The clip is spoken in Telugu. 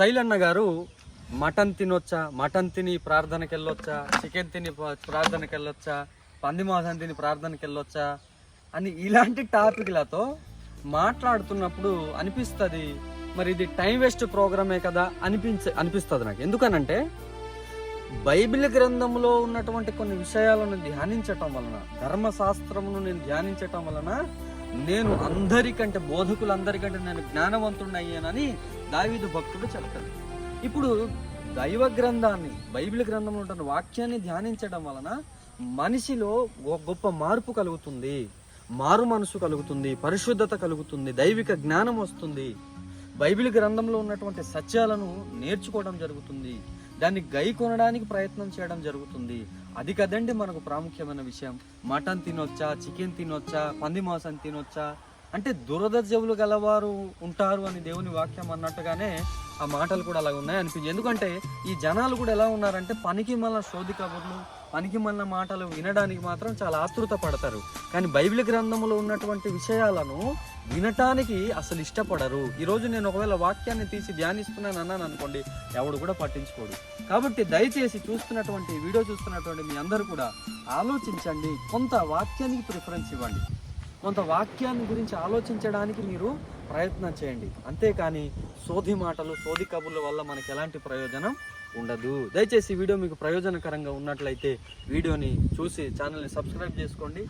శైలన్న గారు మటన్ తినొచ్చా మటన్ తిని ప్రార్థనకి వెళ్ళొచ్చా చికెన్ తిని ప్రార్థనకి వెళ్ళొచ్చా పంది తిని ప్రార్థనకి వెళ్ళొచ్చా అని ఇలాంటి టాపిక్లతో మాట్లాడుతున్నప్పుడు అనిపిస్తుంది. మరి ఇది టైం వేస్ట్ ప్రోగ్రామే కదా అనిపించ అనిపిస్తుంది నాకు. ఎందుకనంటే బైబిల్ గ్రంథంలో ఉన్నటువంటి కొన్ని విషయాలను ధ్యానించటం వలన ధర్మశాస్త్రమును నేను ధ్యానించటం వలన నేను అందరికంటే బోధకులందరికంటే నేను జ్ఞానవంతుడిని అయ్యానని దావీదు భక్తుడు చెప్తాడు. ఇప్పుడు దైవ గ్రంథాన్ని బైబిల్ గ్రంథంలో ఉంటున్న వాక్యాన్ని ధ్యానించడం వలన మనిషిలో గొప్ప మార్పు కలుగుతుంది మారు మనసు కలుగుతుంది పరిశుద్ధత కలుగుతుంది దైవిక జ్ఞానం వస్తుంది. బైబిల్ గ్రంథంలో ఉన్నటువంటి సత్యాలను నేర్చుకోవడం జరుగుతుంది. దాన్ని గై కొనడానికి ప్రయత్నం చేయడం జరుగుతుంది. అది కదండి మనకు ప్రాముఖ్యమైన విషయం. మటన్ తినొచ్చా? చికెన్ తినొచ్చా? పంది మాంసం తినొచ్చా? అంటే దురదజవులు గలవారు ఉంటారు అని దేవుని వాక్యం అన్నట్టుగానే ఆ మాటలు కూడా అలా ఉన్నాయి అనిపించింది. ఎందుకంటే ఈ జనాలు కూడా ఎలా ఉన్నారంటే పనికి మళ్ళీ శోధి కబుర్లు పనికి మన మాటలు వినడానికి మాత్రం చాలా ఆతృత పడతారు. కానీ బైబిల్ గ్రంథంలో ఉన్నటువంటి విషయాలను వినటానికి అసలు ఇష్టపడరు. ఈరోజు నేను ఒకవేళ వాక్యాన్ని తీసి ధ్యానిస్తున్నాను అన్నాను అనుకోండి ఎవడు కూడా పట్టించుకోడు. కాబట్టి దయచేసి చూస్తున్నటువంటి వీడియో చూస్తున్నటువంటి మీ అందరూ కూడా ఆలోచించండి. కొంత వాక్యానికి ప్రిఫరెన్స్ ఇవ్వండి. కొంత వాక్యాన్ని గురించి ఆలోచించడానికి మీరు ప్రయత్నం చేయండి. అంతేకాని సోది మాటలు సోది కబుర్ల వల్ల మనకి ఎలాంటి ప్రయోజనం ఉండదు. దయచేసి వీడియో మీకు ప్రయోజనకరంగా ఉన్నట్లయితే వీడియోని చూసి ఛానల్ని సబ్స్క్రైబ్ చేసుకోండి.